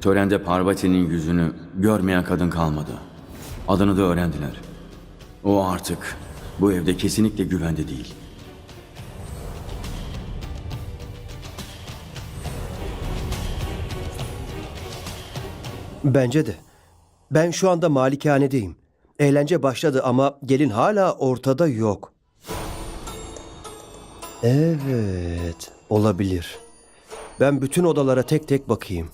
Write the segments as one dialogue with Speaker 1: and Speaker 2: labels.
Speaker 1: Törende Parvati'nin yüzünü görmeyen kadın kalmadı. Adını da öğrendiler. O artık bu evde kesinlikle güvende değil.
Speaker 2: Bence de. Ben şu anda malikanedeyim. Eğlence başladı ama gelin hala ortada yok. Evet, olabilir. Ben bütün odalara tek tek bakayım.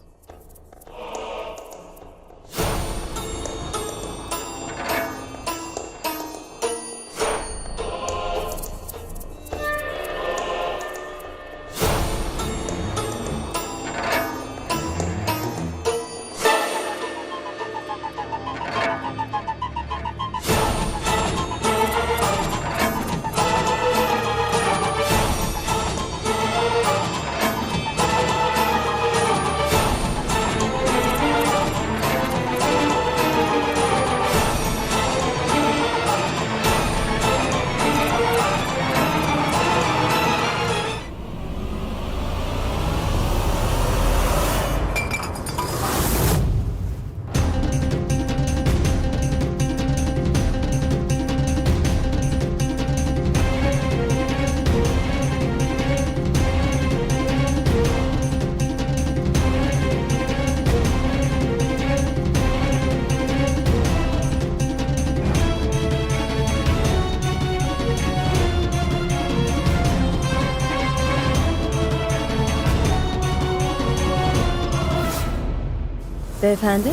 Speaker 3: Beyefendi,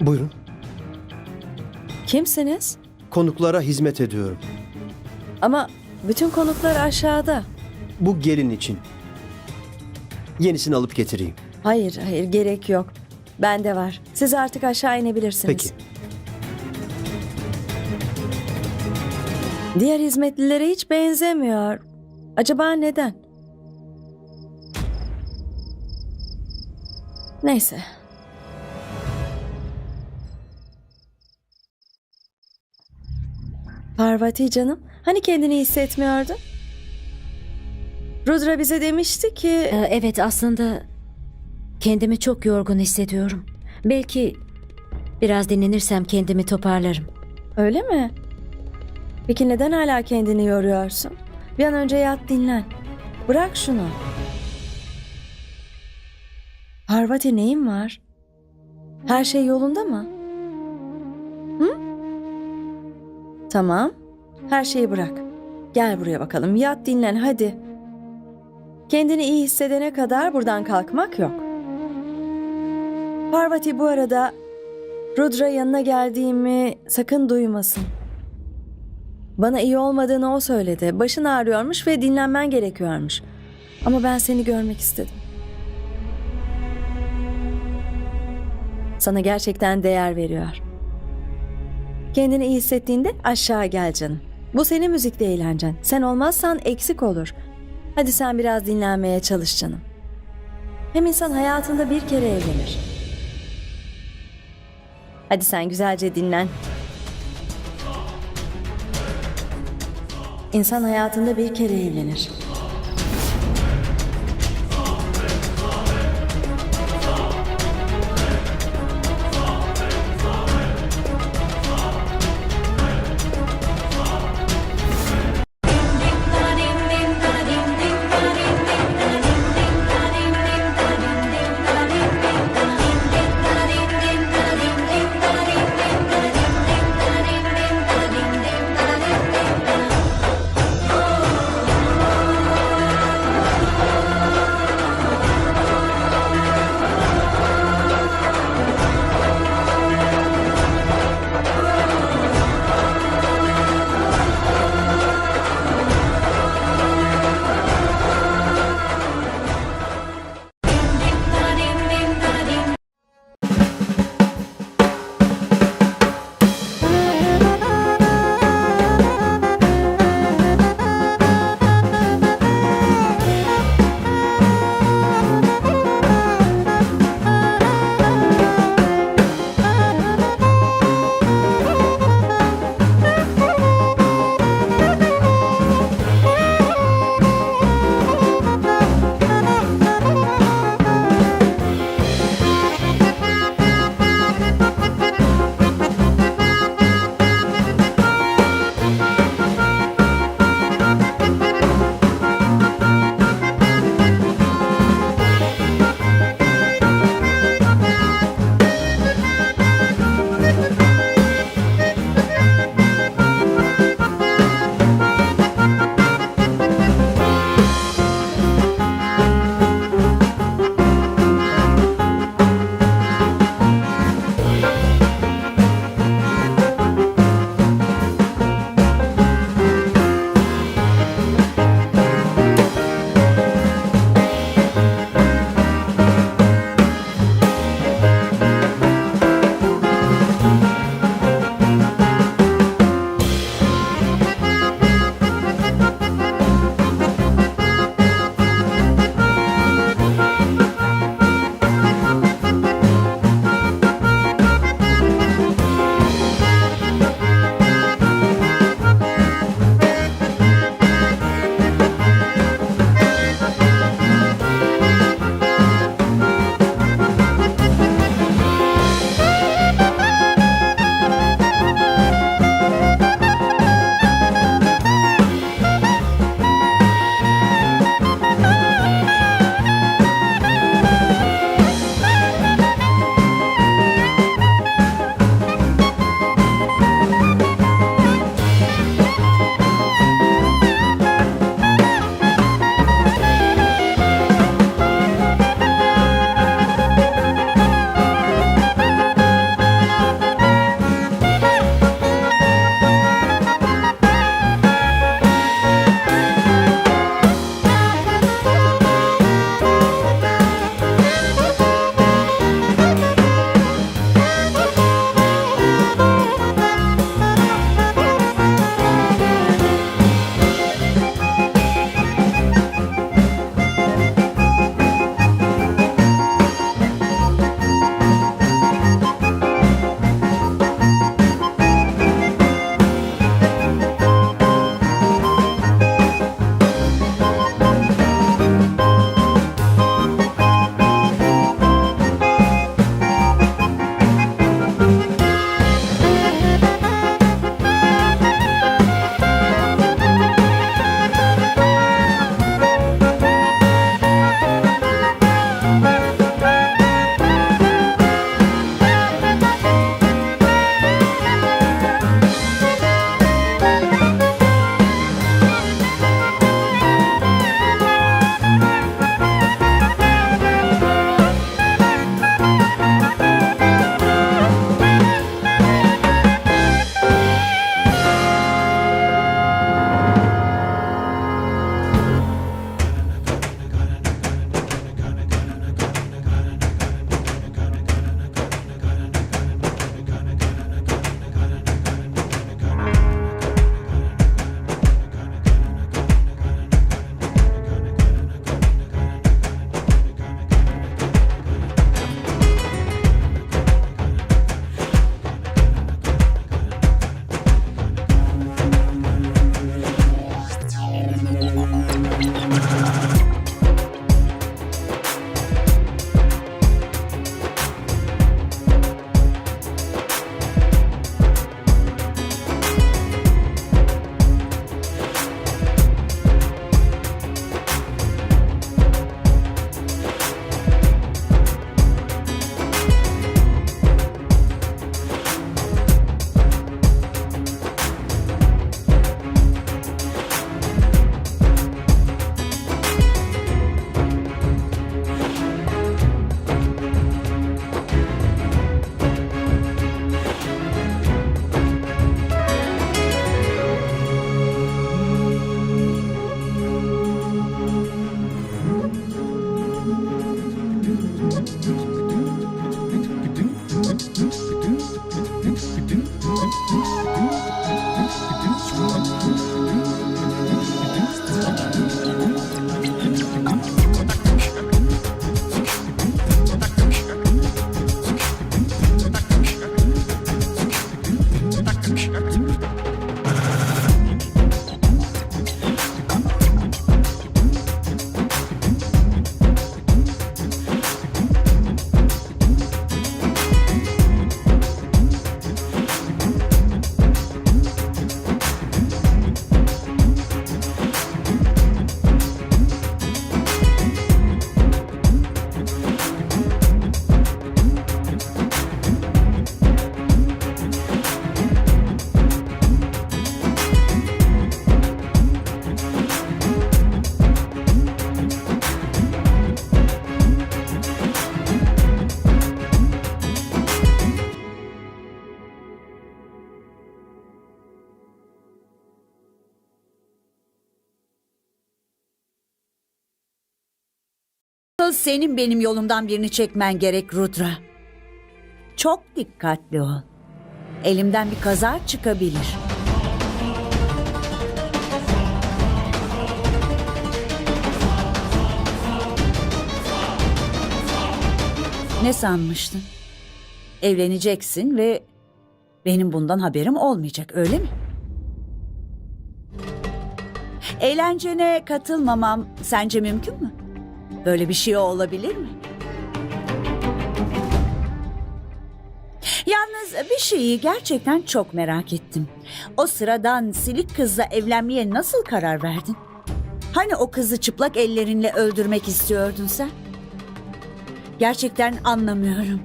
Speaker 2: Buyurun.
Speaker 3: kimsiniz?
Speaker 2: Konuklara hizmet ediyorum.
Speaker 3: Ama bütün konuklar aşağıda.
Speaker 2: Bu gelin için. Yenisini alıp getireyim.
Speaker 3: Hayır, hayır gerek yok. Bende var. Siz artık aşağı inebilirsiniz.
Speaker 2: Peki.
Speaker 3: Diğer hizmetlilere hiç benzemiyor. Acaba neden? Neyse. Parvati canım, hani kendini hissetmiyordun? Rudra bize demişti ki...
Speaker 4: Ee, Evet aslında kendimi çok yorgun hissediyorum. Belki biraz dinlenirsem kendimi toparlarım.
Speaker 3: Öyle mi? Peki neden hala kendini yoruyorsun? Bir an önce yat dinlen. Bırak şunu. Parvati neyin var? Her şey yolunda mı? Hı? Tamam. Her şeyi bırak. Gel buraya bakalım. Yat dinlen hadi. Kendini iyi hissedene kadar buradan kalkmak yok. Parvati bu arada Rudra yanına geldiğimi sakın duymasın. Bana iyi olmadığını o söyledi. Başın ağrıyormuş ve dinlenmen gerekiyormuş. Ama ben seni görmek istedim. Sana gerçekten değer veriyor. Kendini iyi hissettiğinde aşağı gel canım. Bu senin müzikte eğlencen. Sen olmazsan eksik olur. Hadi sen biraz dinlenmeye çalış canım. Hem insan hayatında bir kere evlenir. Hadi sen güzelce dinlen. İnsan hayatında bir kere evlenir.
Speaker 5: Senin benim yolumdan birini çekmen gerek Rudra. Çok dikkatli ol. Elimden bir kaza çıkabilir. Ne sanmıştın? Evleneceksin ve benim bundan haberim olmayacak öyle mi? Eğlencene katılmamam sence mümkün mü? Böyle bir şey olabilir mi? Yalnız bir şeyi gerçekten çok merak ettim. O sıradan silik kızla evlenmeye nasıl karar verdin? Hani o kızı çıplak ellerinle öldürmek istiyordun sen? Gerçekten anlamıyorum.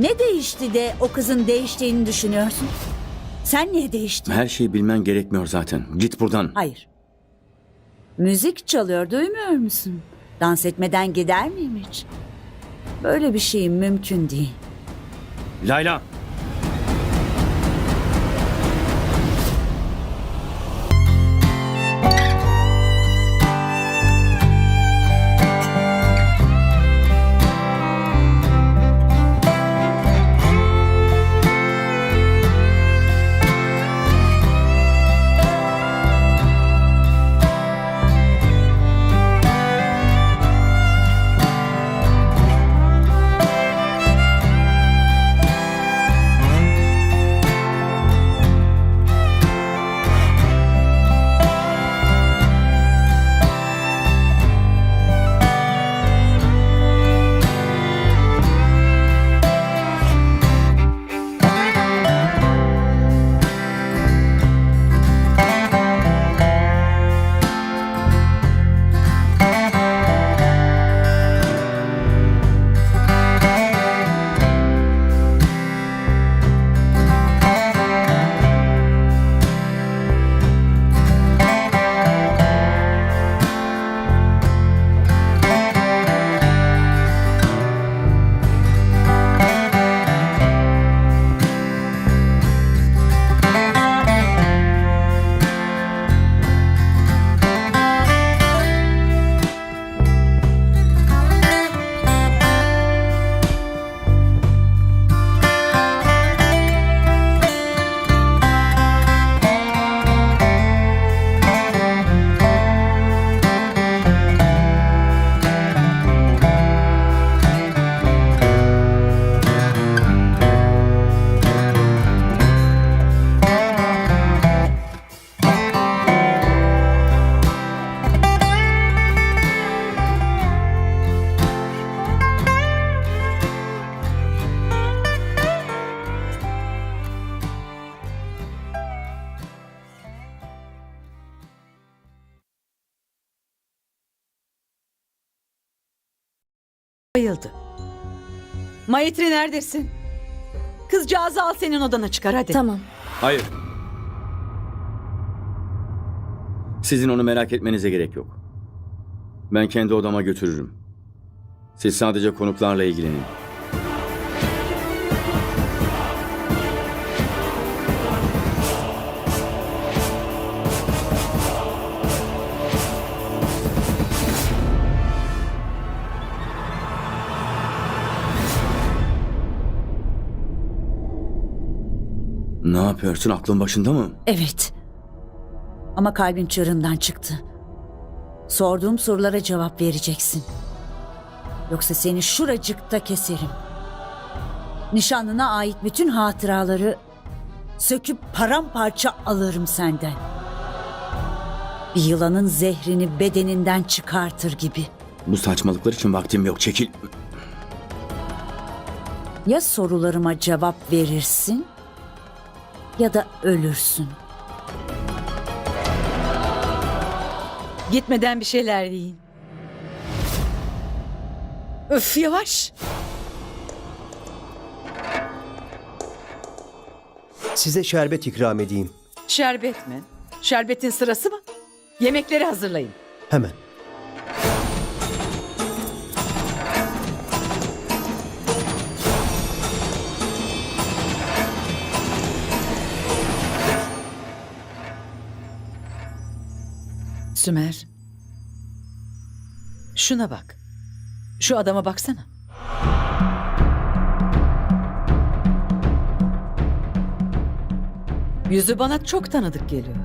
Speaker 5: Ne değişti de o kızın değiştiğini düşünüyorsun? Sen niye değiştin?
Speaker 1: Her şeyi bilmen gerekmiyor zaten. Git buradan.
Speaker 5: Hayır. Müzik çalıyor duymuyor musun? Dans etmeden gider miyim hiç? Böyle bir şey mümkün değil.
Speaker 1: Layla!
Speaker 6: Bayıldı. Mayetri neredesin? Kızcağızı al senin odana çıkar hadi.
Speaker 3: Tamam.
Speaker 1: Hayır. Sizin onu merak etmenize gerek yok. Ben kendi odama götürürüm. Siz sadece konuklarla ilgilenin. Ne yapıyorsun? Aklın başında mı?
Speaker 5: Evet. Ama kalbin çığırından çıktı. Sorduğum sorulara cevap vereceksin. Yoksa seni şuracıkta keserim. Nişanlına ait bütün hatıraları söküp paramparça alırım senden. Bir yılanın zehrini bedeninden çıkartır gibi.
Speaker 1: Bu saçmalıklar için vaktim yok. Çekil.
Speaker 5: Ya sorularıma cevap verirsin ya da ölürsün.
Speaker 6: Gitmeden bir şeyler yiyin. Öf yavaş.
Speaker 2: Size şerbet ikram edeyim.
Speaker 6: Şerbet mi? Şerbetin sırası mı? Yemekleri hazırlayın.
Speaker 2: Hemen.
Speaker 6: Sümer. Şuna bak. Şu adama baksana. Yüzü bana çok tanıdık geliyor.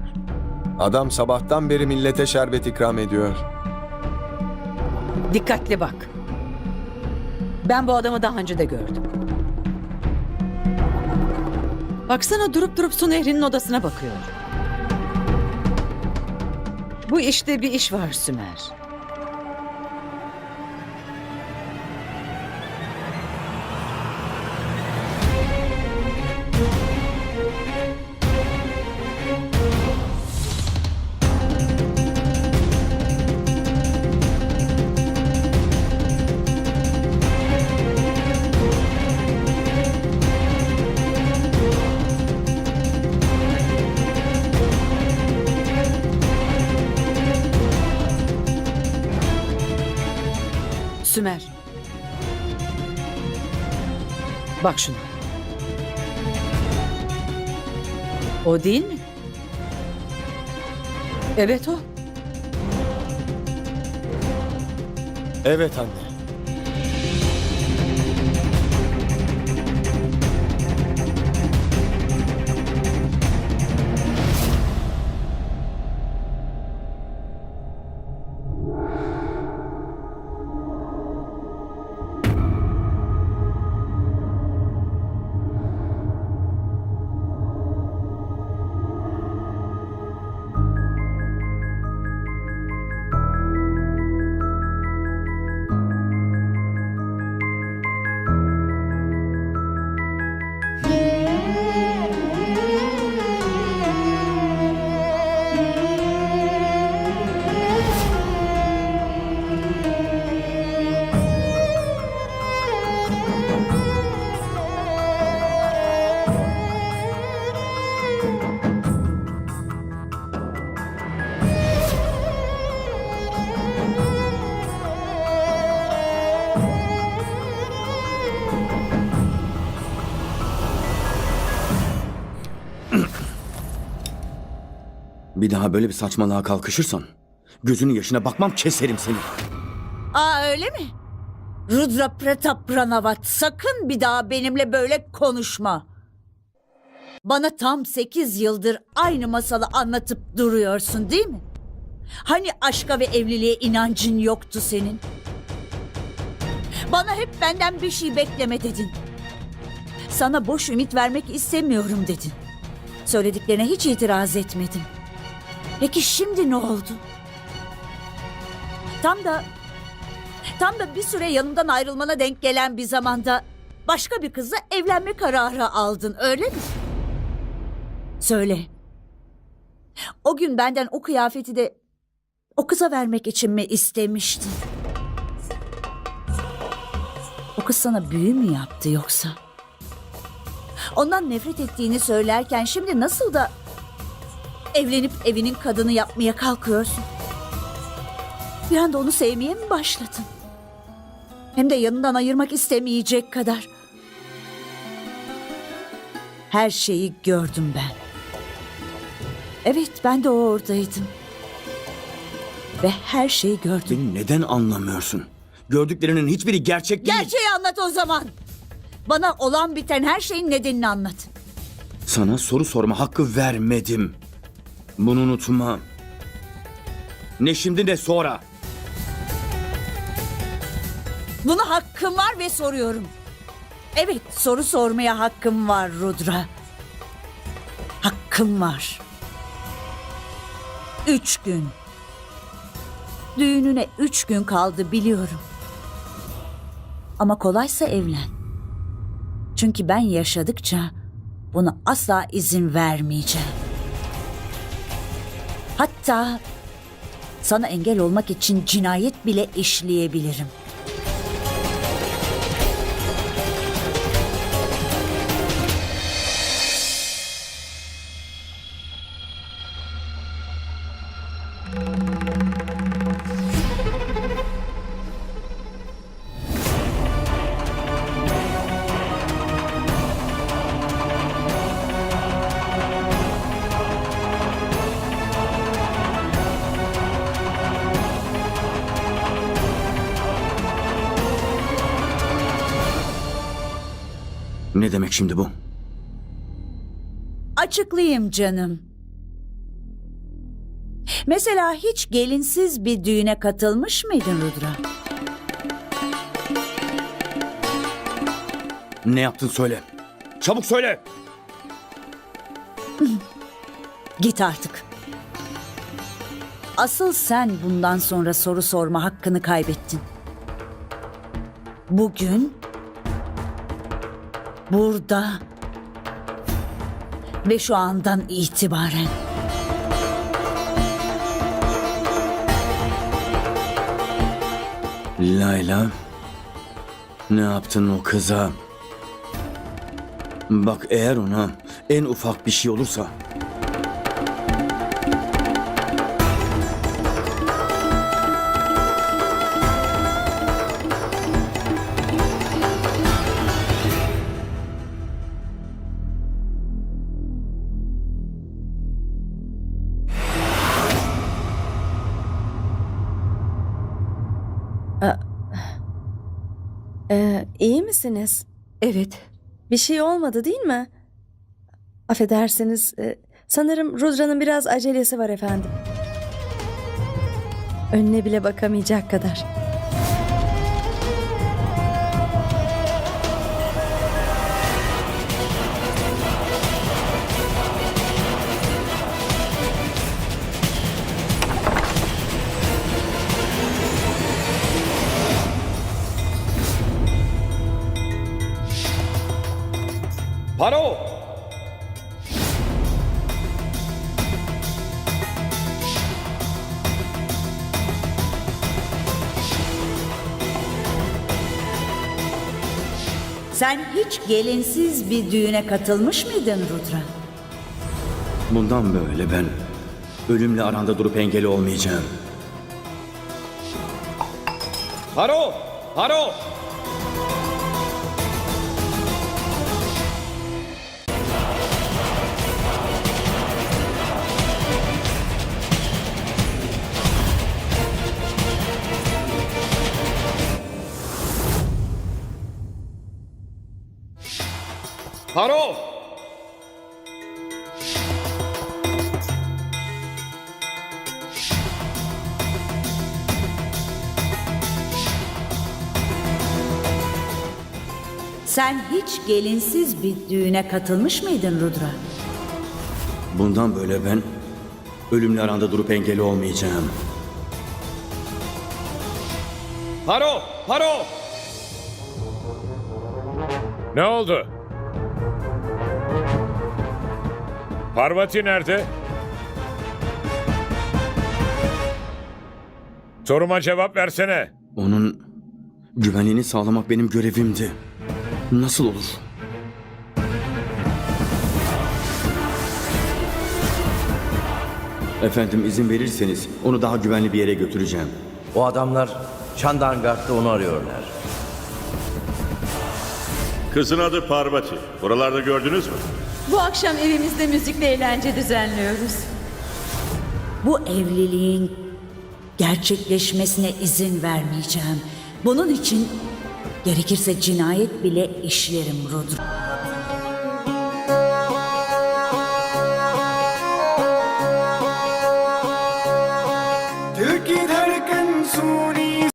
Speaker 7: Adam sabahtan beri millete şerbet ikram ediyor.
Speaker 6: Dikkatli bak. Ben bu adamı daha önce de gördüm. Baksana durup durup su nehrinin odasına bakıyor. Bu işte bir iş var Sümer. Bak şuna. O değil mi? Evet o.
Speaker 7: Evet anne.
Speaker 1: Daha böyle bir saçmalığa kalkışırsan gözünün yaşına bakmam keserim seni.
Speaker 5: Aa öyle mi? Rudra Pratap Pranavat sakın bir daha benimle böyle konuşma. Bana tam sekiz yıldır aynı masalı anlatıp duruyorsun değil mi? Hani aşka ve evliliğe inancın yoktu senin? Bana hep benden bir şey bekleme dedin. Sana boş ümit vermek istemiyorum dedin. Söylediklerine hiç itiraz etmedim. Peki şimdi ne oldu? Tam da Tam da bir süre yanımdan ayrılmana denk gelen bir zamanda başka bir kızla evlenme kararı aldın öyle mi? Söyle. O gün benden o kıyafeti de o kıza vermek için mi istemiştin? O kız sana büyü mü yaptı yoksa? Ondan nefret ettiğini söylerken şimdi nasıl da evlenip evinin kadını yapmaya kalkıyorsun? Bir anda onu sevmeye mi başladın? Hem de yanından ayırmak istemeyecek kadar. Her şeyi gördüm ben. Evet ben de oradaydım. Ve her şeyi gördüm.
Speaker 1: Beni neden anlamıyorsun? Gördüklerinin hiçbiri gerçek değil.
Speaker 5: Gerçeği anlat o zaman. Bana olan biten her şeyin nedenini anlat.
Speaker 1: Sana soru sorma hakkı vermedim. Bunu unutma. Ne şimdi ne sonra.
Speaker 5: Buna hakkım var ve soruyorum. Evet soru sormaya hakkım var Rudra. Hakkım var. Üç gün. Düğününe üç gün kaldı biliyorum. Ama kolaysa evlen. Çünkü ben yaşadıkça buna asla izin vermeyeceğim. Hatta sana engel olmak için cinayet bile işleyebilirim.
Speaker 1: Demek şimdi bu?
Speaker 5: Açıklayayım canım. Mesela hiç gelinsiz bir düğüne katılmış mıydın Rudra?
Speaker 1: Ne yaptın söyle. Çabuk söyle.
Speaker 5: Git artık. Asıl sen bundan sonra soru sorma hakkını kaybettin. Bugün burada ve şu andan itibaren
Speaker 1: Layla. Ne yaptın o kıza? Bak eğer ona en ufak bir şey olursa
Speaker 3: misiniz?
Speaker 6: Evet.
Speaker 3: Bir şey olmadı değil mi? Affedersiniz. e, sanırım Rudra'nın biraz acelesi var efendim. Önüne bile bakamayacak kadar.
Speaker 1: Paro!
Speaker 5: sen hiç gelinsiz bir düğüne katılmış mıydın Rudra?
Speaker 1: Bundan böyle ben ölümle aranda durup engel olmayacağım. Haro! Haro! Haro!
Speaker 5: Sen hiç gelinsiz bir düğüne katılmış mıydın Rudra?
Speaker 1: Bundan böyle ben ölümle aranda durup engeli olmayacağım. Haro! Haro!
Speaker 8: Ne oldu? Parvati nerede? Soruma cevap versene.
Speaker 1: Onun güvenliğini sağlamak benim görevimdi. Nasıl olur? Efendim izin verirseniz onu daha güvenli bir yere götüreceğim.
Speaker 9: O adamlar Çandargart'ta onu arıyorlar.
Speaker 10: Kızın adı Parvati. Buralarda gördünüz mü?
Speaker 6: akşam evimizde müzikle eğlence düzenliyoruz.
Speaker 5: Bu evliliğin gerçekleşmesine izin vermeyeceğim. Bunun için gerekirse cinayet bile işlerim Rudra.
Speaker 11: Türkiye'de suni